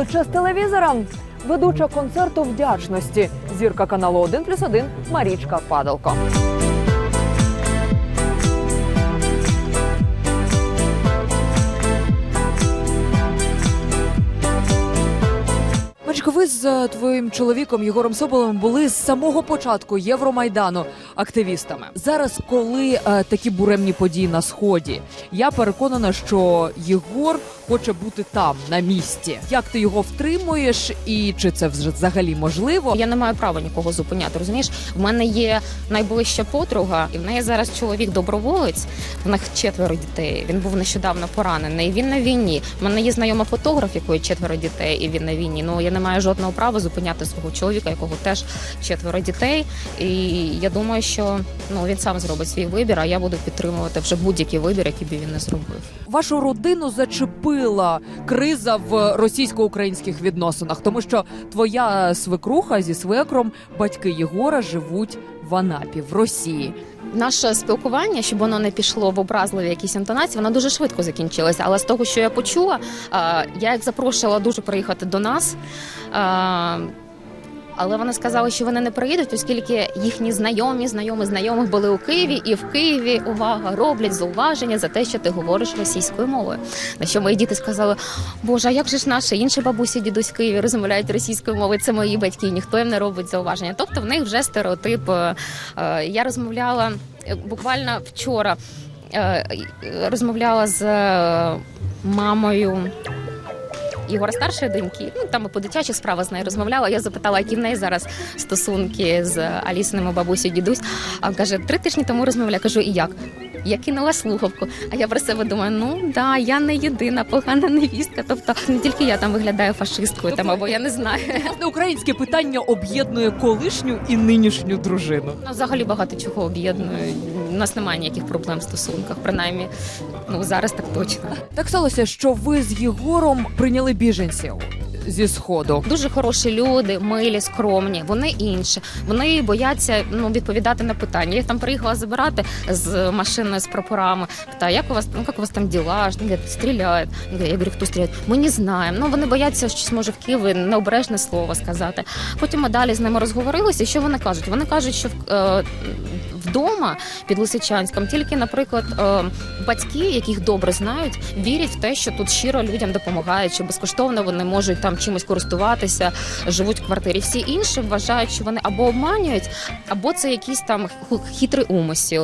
обличчя з телевізора. Ведуча концерту вдячності. Зірка каналу 1 плюс 1 Марічка Падалко. З твоїм чоловіком Єгором Соболем були з самого початку Євромайдану активістами. Зараз, коли е, такі буремні події на сході, я переконана, що Єгор хоче бути там на місці. Як ти його втримуєш, і чи це вже взагалі можливо? Я не маю права нікого зупиняти. Розумієш, в мене є найближча подруга, і в неї зараз чоловік доброволець. В них четверо дітей. Він був нещодавно поранений. Він на війні. В мене є знайома фотограф, якої четверо дітей, і він на війні. Ну я не маю жодного права зупиняти свого чоловіка, якого теж четверо дітей. І я думаю, що ну він сам зробить свій вибір, а я буду підтримувати вже будь-який вибір, який би він не зробив. Вашу родину зачепила криза в російсько-українських відносинах, тому що твоя свекруха зі свекром, батьки Єгора живуть в Анапі в Росії. Наше спілкування, щоб воно не пішло в образливі якісь інтонації, воно дуже швидко закінчилося. Але з того, що я почула, я їх запрошувала дуже приїхати до нас. Але вони сказали, що вони не приїдуть, оскільки їхні знайомі, знайомі знайомих були у Києві, і в Києві увага роблять зауваження за те, що ти говориш російською мовою. На що мої діти сказали: Боже, а як же ж наші інші бабусі, дідусь в Києві розмовляють російською мовою? Це мої батьки, ніхто їм не робить зауваження. Тобто в них вже стереотип. е, е, Я розмовляла е, буквально вчора. Розмовляла з мамою Ігора старшої доньки. Ну там і по дитячих справах з нею розмовляла. Я запитала, які в неї зараз стосунки з Алісиними бабусею дідусь. А каже, три тижні тому розмовляла. Кажу, і як? Я кинула слухавку. А я про себе думаю, ну да, я не єдина погана невістка. Тобто не тільки я там виглядаю фашисткою, там або я не знаю. Власне, українське питання об'єднує колишню і нинішню дружину. Ну, Взагалі багато чого об'єднує. У нас немає ніяких проблем в стосунках, принаймні, ну зараз так точно. Так сталося, що ви з Єгором прийняли біженців зі сходу. Дуже хороші люди, милі, скромні. Вони інші. Вони бояться ну відповідати на питання. Я там приїхала забирати з машиною з прапорами. Питаю, як у вас ну як у вас там діла? Стріляють. Я говорю, хто стріляє? Ми не знаємо. Ну вони бояться, що щось може в Києві необережне слово сказати. Потім ми далі з ними розговорилися. І що вони кажуть? Вони кажуть, що в- е, вдома під Лисичанськом тільки, наприклад, е, батьки, яких добре знають, вірять в те, що тут щиро людям допомагають, що безкоштовно вони можуть там чимось користуватися, живуть в квартирі. Всі інші вважають, що вони або обманюють, або це якийсь там хитрий умисел.